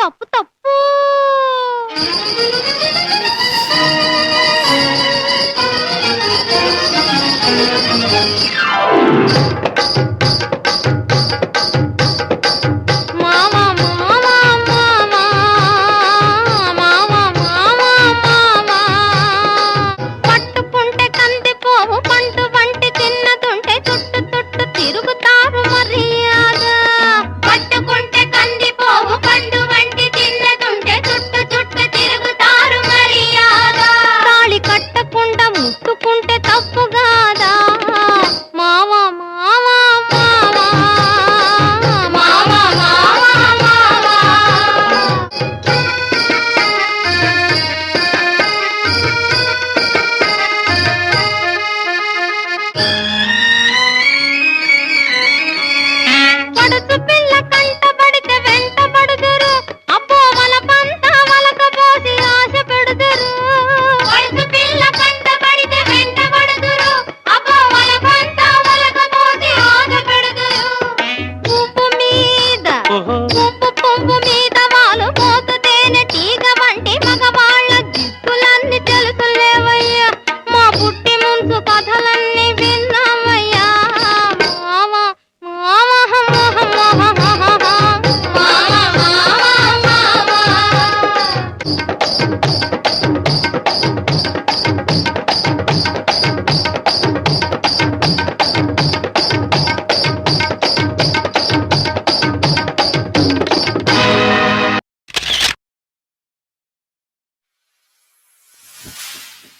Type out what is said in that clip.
తప్పు తప్పు. పుట్టి ముంచు కథలన్నీ విన్నామయ్యా. మామ మామ you